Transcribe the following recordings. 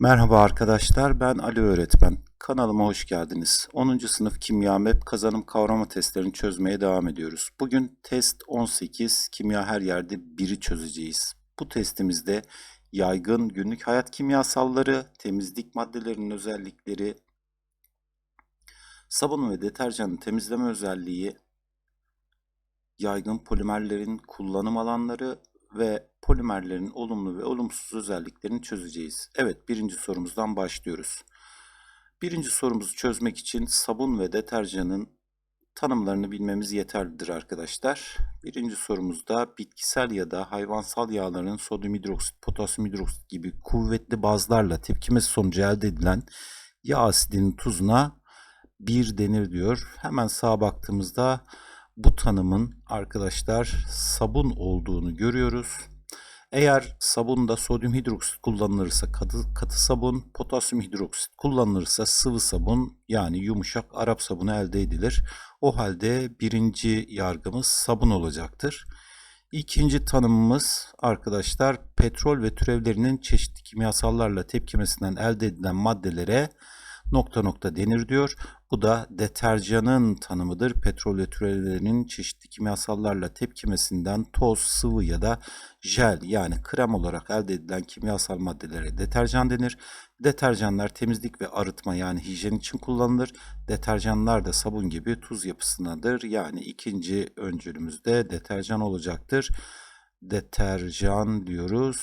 Merhaba arkadaşlar, ben Ali Öğretmen. Kanalıma hoş geldiniz. 10. sınıf kimya MEP kazanım kavrama testlerini çözmeye devam ediyoruz. Bugün test 18, kimya her yerde 1'i çözeceğiz. Bu testimizde yaygın günlük hayat kimyasalları, temizlik maddelerinin özellikleri, sabun ve deterjanın temizleme özelliği, yaygın polimerlerin kullanım alanları ve polimerlerin olumlu ve olumsuz özelliklerini çözeceğiz. Evet, birinci sorumuzdan başlıyoruz. Birinci sorumuzu çözmek için sabun ve deterjanın tanımlarını bilmemiz yeterlidir arkadaşlar. Birinci sorumuzda bitkisel ya da hayvansal yağların sodyum hidroksit, potasyum hidroksit gibi kuvvetli bazlarla tepkimesi sonucu elde edilen yağ asidinin tuzuna bir denir diyor. Hemen sağa baktığımızda bu tanımın arkadaşlar sabun olduğunu görüyoruz. Eğer sabunda sodyum hidroksit kullanılırsa katı, katı sabun, potasyum hidroksit kullanılırsa sıvı sabun yani yumuşak Arap sabunu elde edilir. O halde birinci yargımız sabun olacaktır. İkinci tanımımız arkadaşlar petrol ve türevlerinin çeşitli kimyasallarla tepkimesinden elde edilen maddelere nokta nokta denir diyor. Bu da deterjanın tanımıdır. Petrol ve türevlerinin çeşitli kimyasallarla tepkimesinden toz, sıvı ya da jel yani krem olarak elde edilen kimyasal maddelere deterjan denir. Deterjanlar temizlik ve arıtma yani hijyen için kullanılır. Deterjanlar da sabun gibi tuz yapısındadır. Yani ikinci öncülümüzde deterjan olacaktır. Deterjan diyoruz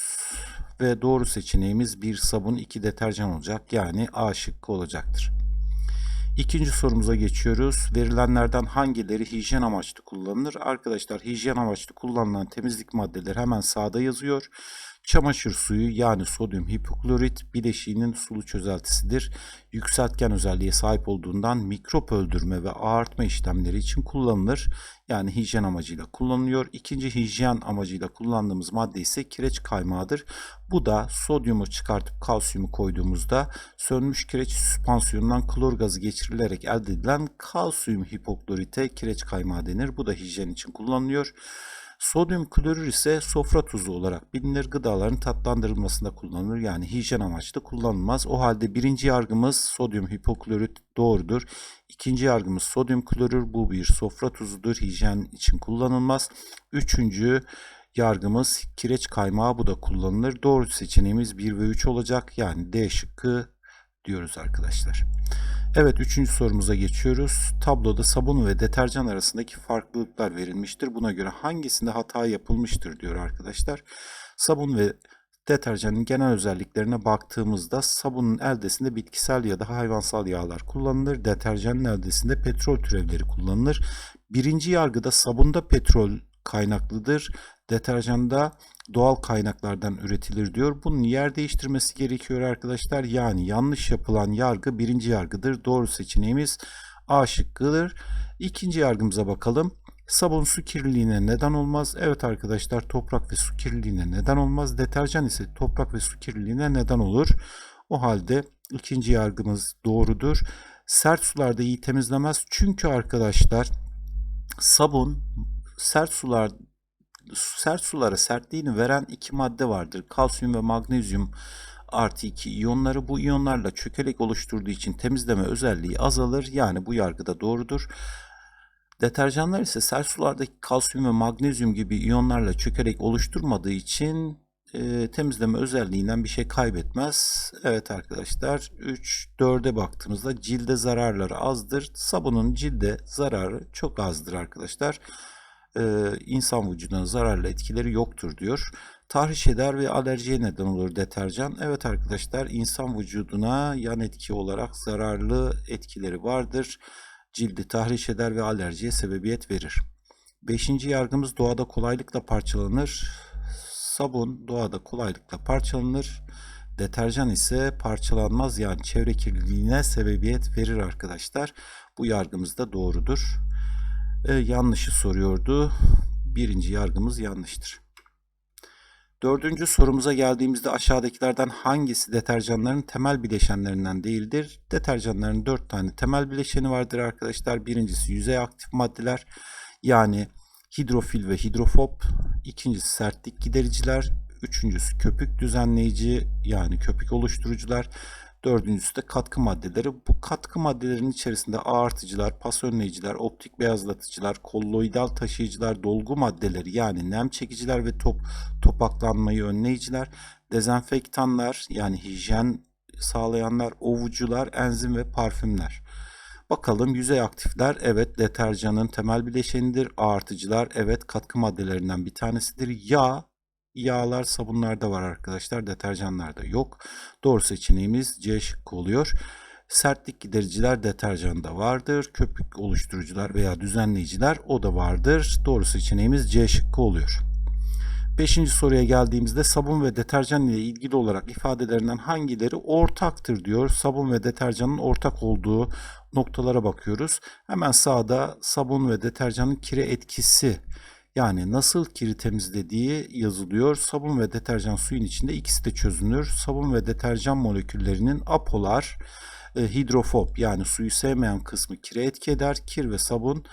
ve doğru seçeneğimiz bir sabun iki deterjan olacak. Yani A şıkkı olacaktır. İkinci sorumuza geçiyoruz. Verilenlerden hangileri hijyen amaçlı kullanılır? Arkadaşlar hijyen amaçlı kullanılan temizlik maddeleri hemen sağda yazıyor. Çamaşır suyu yani sodyum hipoklorit bileşiğinin sulu çözeltisidir. Yükseltgen özelliğe sahip olduğundan mikrop öldürme ve ağartma işlemleri için kullanılır. Yani hijyen amacıyla kullanılıyor. İkinci hijyen amacıyla kullandığımız madde ise kireç kaymağıdır. Bu da sodyumu çıkartıp kalsiyumu koyduğumuzda sönmüş kireç süspansiyonundan klor gazı geçirilerek elde edilen kalsiyum hipoklorite kireç kaymağı denir. Bu da hijyen için kullanılıyor. Sodyum klorür ise sofra tuzu olarak bilinir. Gıdaların tatlandırılmasında kullanılır. Yani hijyen amaçlı kullanılmaz. O halde birinci yargımız sodyum hipoklorit doğrudur. İkinci yargımız sodyum klorür. Bu bir sofra tuzudur. Hijyen için kullanılmaz. Üçüncü yargımız kireç kaymağı. Bu da kullanılır. Doğru seçeneğimiz 1 ve 3 olacak. Yani D şıkkı diyoruz arkadaşlar. Evet üçüncü sorumuza geçiyoruz. Tabloda sabun ve deterjan arasındaki farklılıklar verilmiştir. Buna göre hangisinde hata yapılmıştır diyor arkadaşlar. Sabun ve deterjanın genel özelliklerine baktığımızda sabunun eldesinde bitkisel ya da hayvansal yağlar kullanılır. Deterjanın eldesinde petrol türevleri kullanılır. Birinci yargıda sabunda petrol kaynaklıdır. Deterjanda doğal kaynaklardan üretilir diyor. Bunun yer değiştirmesi gerekiyor arkadaşlar. Yani yanlış yapılan yargı birinci yargıdır. Doğru seçeneğimiz A şıkkıdır. İkinci yargımıza bakalım. Sabun su kirliliğine neden olmaz. Evet arkadaşlar toprak ve su kirliliğine neden olmaz. Deterjan ise toprak ve su kirliliğine neden olur. O halde ikinci yargımız doğrudur. Sert sularda iyi temizlemez. Çünkü arkadaşlar sabun sert sular sert sulara sertliğini veren iki madde vardır. Kalsiyum ve magnezyum artı 2 iyonları bu iyonlarla çökelek oluşturduğu için temizleme özelliği azalır. Yani bu yargıda doğrudur. Deterjanlar ise sert sulardaki kalsiyum ve magnezyum gibi iyonlarla çökerek oluşturmadığı için e, temizleme özelliğinden bir şey kaybetmez. Evet arkadaşlar 3 4'e baktığımızda cilde zararları azdır. Sabunun cilde zararı çok azdır arkadaşlar insan vücuduna zararlı etkileri yoktur diyor. Tahriş eder ve alerjiye neden olur deterjan. Evet arkadaşlar insan vücuduna yan etki olarak zararlı etkileri vardır. Cildi tahriş eder ve alerjiye sebebiyet verir. Beşinci yargımız doğada kolaylıkla parçalanır. Sabun doğada kolaylıkla parçalanır. Deterjan ise parçalanmaz yani çevre kirliliğine sebebiyet verir arkadaşlar. Bu yargımız da doğrudur. E, yanlışı soruyordu. Birinci yargımız yanlıştır. Dördüncü sorumuza geldiğimizde aşağıdakilerden hangisi deterjanların temel bileşenlerinden değildir? Deterjanların dört tane temel bileşeni vardır arkadaşlar. Birincisi yüzey aktif maddeler yani hidrofil ve hidrofob. İkincisi sertlik gidericiler. Üçüncüsü köpük düzenleyici yani köpük oluşturucular. Dördüncüsü de katkı maddeleri. Bu katkı maddelerinin içerisinde ağartıcılar, pas önleyiciler, optik beyazlatıcılar, kolloidal taşıyıcılar, dolgu maddeleri yani nem çekiciler ve top, topaklanmayı önleyiciler, dezenfektanlar yani hijyen sağlayanlar, ovucular, enzim ve parfümler. Bakalım yüzey aktifler evet deterjanın temel bileşenidir. Ağartıcılar evet katkı maddelerinden bir tanesidir. Yağ yağlar sabunlarda var arkadaşlar. Deterjanlarda yok. Doğru seçeneğimiz C şıkkı oluyor. Sertlik gidericiler deterjanda vardır. Köpük oluşturucular veya düzenleyiciler o da vardır. Doğru seçeneğimiz C şıkkı oluyor. Beşinci soruya geldiğimizde sabun ve deterjan ile ilgili olarak ifadelerinden hangileri ortaktır diyor. Sabun ve deterjanın ortak olduğu noktalara bakıyoruz. Hemen sağda sabun ve deterjanın kire etkisi yani nasıl kiri temizlediği yazılıyor. Sabun ve deterjan suyun içinde ikisi de çözünür. Sabun ve deterjan moleküllerinin apolar, e, hidrofob yani suyu sevmeyen kısmı kire etki eder. Kir ve sabun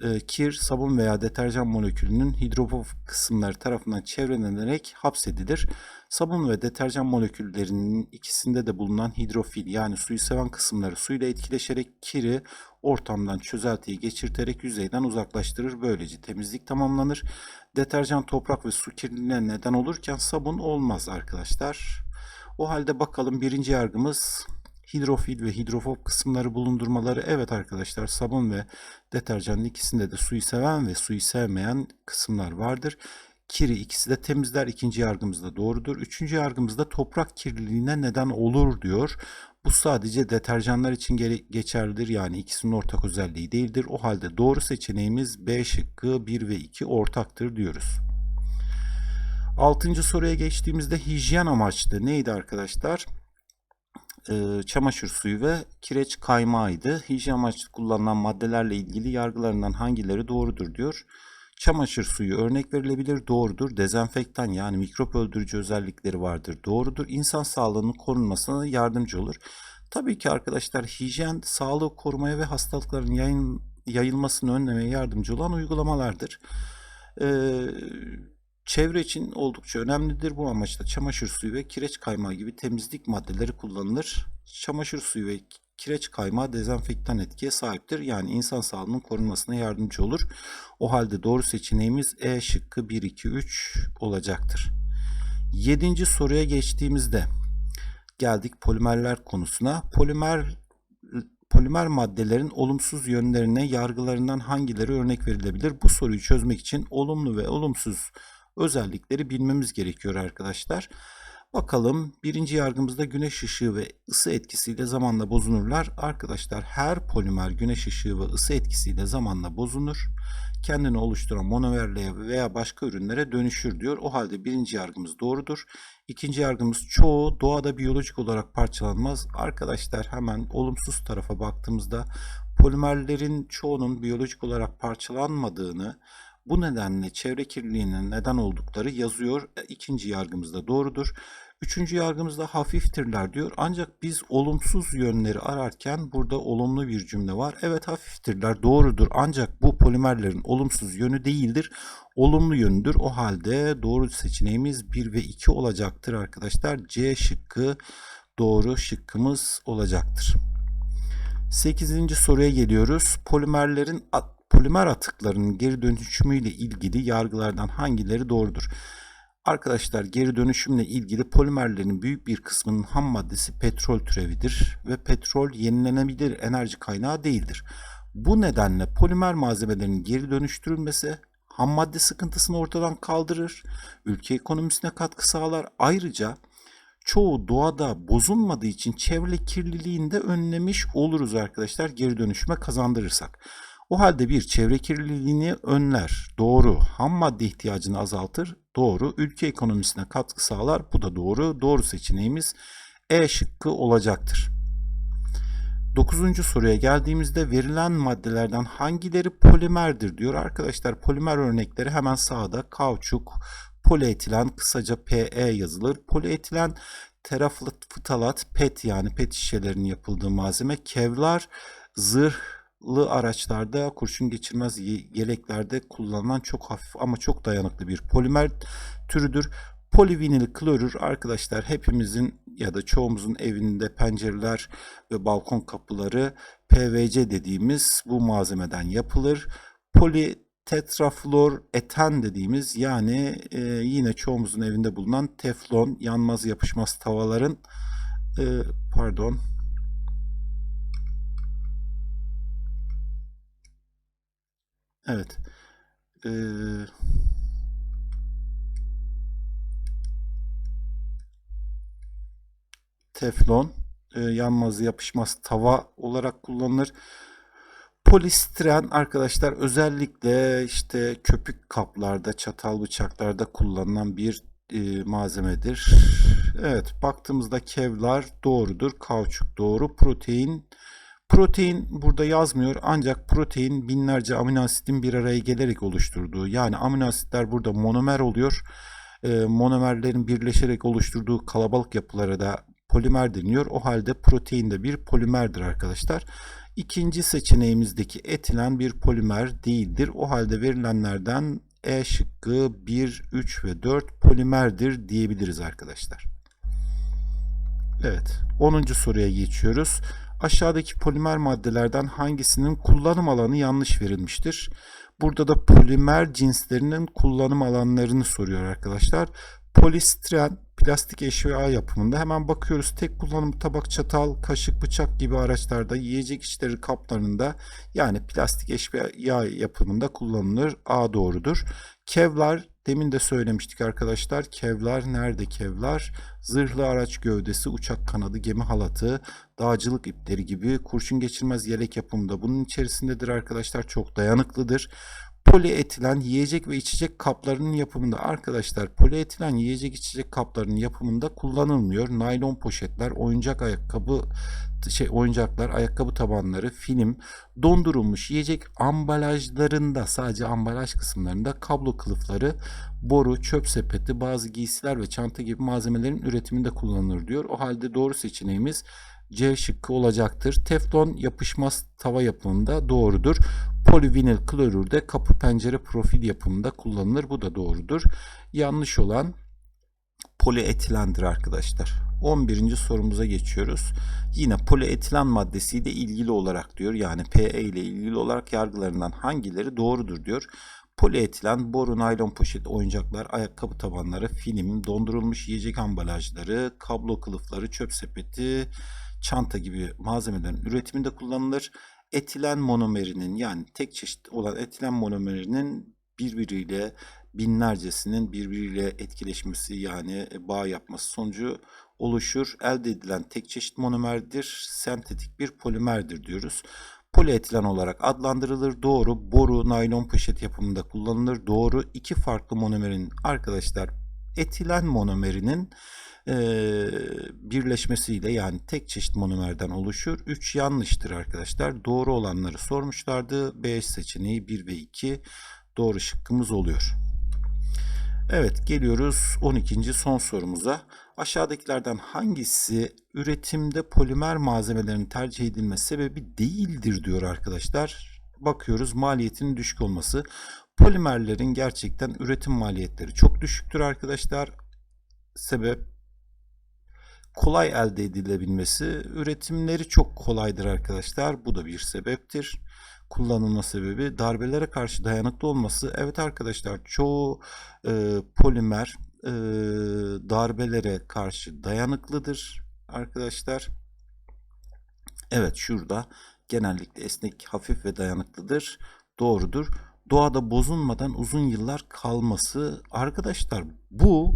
e, kir, sabun veya deterjan molekülünün hidrofob kısımları tarafından çevrelenerek hapsedilir. Sabun ve deterjan moleküllerinin ikisinde de bulunan hidrofil yani suyu seven kısımları suyla etkileşerek kiri ortamdan çözeltiye geçirterek yüzeyden uzaklaştırır. Böylece temizlik tamamlanır. Deterjan toprak ve su kirliliğine neden olurken sabun olmaz arkadaşlar. O halde bakalım birinci yargımız hidrofil ve hidrofob kısımları bulundurmaları. Evet arkadaşlar sabun ve deterjanın ikisinde de suyu seven ve suyu sevmeyen kısımlar vardır. Kiri ikisi de temizler. İkinci yargımız da doğrudur. Üçüncü yargımızda toprak kirliliğine neden olur diyor. Bu sadece deterjanlar için geçerlidir. Yani ikisinin ortak özelliği değildir. O halde doğru seçeneğimiz B şıkkı 1 ve 2 ortaktır diyoruz. Altıncı soruya geçtiğimizde hijyen amaçlı neydi arkadaşlar? Ee, çamaşır suyu ve kireç kaymağıydı. Hijyen amaçlı kullanılan maddelerle ilgili yargılarından hangileri doğrudur diyor. Çamaşır suyu örnek verilebilir doğrudur. Dezenfektan yani mikrop öldürücü özellikleri vardır doğrudur. İnsan sağlığının korunmasına yardımcı olur. Tabii ki arkadaşlar hijyen sağlığı korumaya ve hastalıkların yayın, yayılmasını önlemeye yardımcı olan uygulamalardır. Ee, çevre için oldukça önemlidir. Bu amaçla çamaşır suyu ve kireç kaymağı gibi temizlik maddeleri kullanılır. Çamaşır suyu ve kireç kaymağı dezenfektan etkiye sahiptir. Yani insan sağlığının korunmasına yardımcı olur. O halde doğru seçeneğimiz E şıkkı 1, 2, 3 olacaktır. Yedinci soruya geçtiğimizde geldik polimerler konusuna. Polimer polimer maddelerin olumsuz yönlerine yargılarından hangileri örnek verilebilir? Bu soruyu çözmek için olumlu ve olumsuz özellikleri bilmemiz gerekiyor arkadaşlar. Bakalım birinci yargımızda güneş ışığı ve ısı etkisiyle zamanla bozunurlar. Arkadaşlar her polimer güneş ışığı ve ısı etkisiyle zamanla bozunur. Kendini oluşturan monomerliğe veya başka ürünlere dönüşür diyor. O halde birinci yargımız doğrudur. İkinci yargımız çoğu doğada biyolojik olarak parçalanmaz. Arkadaşlar hemen olumsuz tarafa baktığımızda polimerlerin çoğunun biyolojik olarak parçalanmadığını, bu nedenle çevre kirliliğine neden oldukları yazıyor. E, ikinci yargımız da doğrudur. Üçüncü yargımızda hafiftirler diyor. Ancak biz olumsuz yönleri ararken burada olumlu bir cümle var. Evet hafiftirler doğrudur. Ancak bu polimerlerin olumsuz yönü değildir. Olumlu yönüdür. O halde doğru seçeneğimiz 1 ve 2 olacaktır arkadaşlar. C şıkkı doğru şıkkımız olacaktır. 8. soruya geliyoruz. Polimerlerin polimer atıklarının geri dönüşümüyle ilgili yargılardan hangileri doğrudur? Arkadaşlar geri dönüşümle ilgili polimerlerin büyük bir kısmının ham maddesi petrol türevidir ve petrol yenilenebilir enerji kaynağı değildir. Bu nedenle polimer malzemelerin geri dönüştürülmesi ham madde sıkıntısını ortadan kaldırır, ülke ekonomisine katkı sağlar. Ayrıca çoğu doğada bozulmadığı için çevre kirliliğini de önlemiş oluruz arkadaşlar geri dönüşüme kazandırırsak. O halde bir çevre kirliliğini önler. Doğru. Ham madde ihtiyacını azaltır. Doğru. Ülke ekonomisine katkı sağlar. Bu da doğru. Doğru seçeneğimiz E şıkkı olacaktır. Dokuzuncu soruya geldiğimizde verilen maddelerden hangileri polimerdir diyor. Arkadaşlar polimer örnekleri hemen sağda kauçuk, polietilen kısaca PE yazılır. Polietilen teraftalat, PET yani PET şişelerinin yapıldığı malzeme. Kevlar zırhlı araçlarda kurşun geçirmez ye- yeleklerde kullanılan çok hafif ama çok dayanıklı bir polimer türüdür. Polivinil klorür arkadaşlar hepimizin ya da çoğumuzun evinde pencereler ve balkon kapıları PVC dediğimiz bu malzemeden yapılır. Politetraflor eten dediğimiz yani e, yine çoğumuzun evinde bulunan teflon yanmaz yapışmaz tavaların e, pardon evet e, teflon e, yanmaz yapışmaz tava olarak kullanılır. Polistiren arkadaşlar özellikle işte köpük kaplarda, çatal bıçaklarda kullanılan bir e, malzemedir. Evet, baktığımızda kevlar doğrudur, kauçuk doğru, protein Protein burada yazmıyor ancak protein binlerce amino asitin bir araya gelerek oluşturduğu yani amino asitler burada monomer oluyor. E, monomerlerin birleşerek oluşturduğu kalabalık yapılara da polimer deniyor. O halde protein de bir polimerdir arkadaşlar. İkinci seçeneğimizdeki etilen bir polimer değildir. O halde verilenlerden E şıkkı 1, 3 ve 4 polimerdir diyebiliriz arkadaşlar. Evet 10. soruya geçiyoruz. Aşağıdaki polimer maddelerden hangisinin kullanım alanı yanlış verilmiştir? Burada da polimer cinslerinin kullanım alanlarını soruyor arkadaşlar. Polistiren plastik eşya yapımında hemen bakıyoruz. Tek kullanım tabak, çatal, kaşık, bıçak gibi araçlarda yiyecek içleri kaplarında yani plastik eşya yapımında kullanılır. A doğrudur. Kevlar demin de söylemiştik arkadaşlar. Kevlar nerede kevlar? Zırhlı araç gövdesi, uçak kanadı, gemi halatı, dağcılık ipleri gibi kurşun geçirmez yelek yapımında bunun içerisindedir arkadaşlar. Çok dayanıklıdır. Polietilen yiyecek ve içecek kaplarının yapımında arkadaşlar polietilen yiyecek içecek kaplarının yapımında kullanılmıyor. Naylon poşetler, oyuncak ayakkabı şey oyuncaklar, ayakkabı tabanları, film, dondurulmuş yiyecek ambalajlarında sadece ambalaj kısımlarında kablo kılıfları, boru, çöp sepeti, bazı giysiler ve çanta gibi malzemelerin üretiminde kullanılır diyor. O halde doğru seçeneğimiz C şıkkı olacaktır. Teflon yapışmaz tava yapımında doğrudur. Polivinil klorür de kapı pencere profil yapımında kullanılır. Bu da doğrudur. Yanlış olan polietilendir arkadaşlar. 11. sorumuza geçiyoruz. Yine polietilen maddesiyle ilgili olarak diyor. Yani PE ile ilgili olarak yargılarından hangileri doğrudur diyor. Polietilen, boru, naylon poşet, oyuncaklar, ayakkabı tabanları, film, dondurulmuş yiyecek ambalajları, kablo kılıfları, çöp sepeti, çanta gibi malzemelerin üretiminde kullanılır. Etilen monomerinin yani tek çeşit olan etilen monomerinin birbiriyle binlercesinin birbiriyle etkileşmesi yani bağ yapması sonucu oluşur. Elde edilen tek çeşit monomerdir. Sentetik bir polimerdir diyoruz. Polietilen olarak adlandırılır. Doğru. Boru, naylon poşet yapımında kullanılır. Doğru. İki farklı monomerin arkadaşlar etilen monomerinin e, birleşmesiyle yani tek çeşit monomerden oluşur. 3 yanlıştır arkadaşlar. Doğru olanları sormuşlardı. B seçeneği 1 ve 2 doğru şıkkımız oluyor. Evet geliyoruz 12. son sorumuza. Aşağıdakilerden hangisi üretimde polimer malzemelerin tercih edilme sebebi değildir diyor arkadaşlar. Bakıyoruz maliyetinin düşük olması. Polimerlerin gerçekten üretim maliyetleri çok düşüktür arkadaşlar. Sebep kolay elde edilebilmesi. Üretimleri çok kolaydır arkadaşlar. Bu da bir sebeptir. Kullanılma sebebi darbelere karşı dayanıklı olması. Evet arkadaşlar çoğu e, polimer e, darbelere karşı dayanıklıdır arkadaşlar. Evet şurada genellikle esnek, hafif ve dayanıklıdır. Doğrudur. Doğada bozulmadan uzun yıllar kalması arkadaşlar bu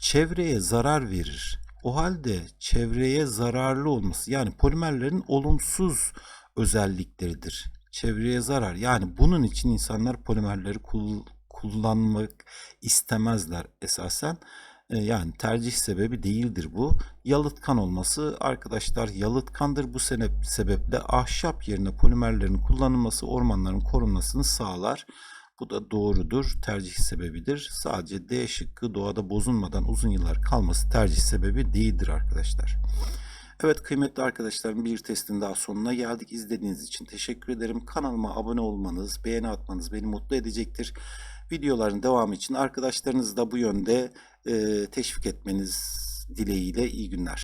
çevreye zarar verir. O halde çevreye zararlı olması yani polimerlerin olumsuz özellikleridir. Çevreye zarar. Yani bunun için insanlar polimerleri kul- kullanmak istemezler esasen. E, yani tercih sebebi değildir bu. Yalıtkan olması arkadaşlar yalıtkandır. Bu sebeple ahşap yerine polimerlerin kullanılması ormanların korunmasını sağlar. Bu da doğrudur. Tercih sebebidir. Sadece D şıkkı doğada bozulmadan uzun yıllar kalması tercih sebebi değildir arkadaşlar. Evet kıymetli arkadaşlarım bir testin daha sonuna geldik. İzlediğiniz için teşekkür ederim. Kanalıma abone olmanız, beğeni atmanız beni mutlu edecektir. Videoların devamı için arkadaşlarınızı da bu yönde teşvik etmeniz dileğiyle iyi günler.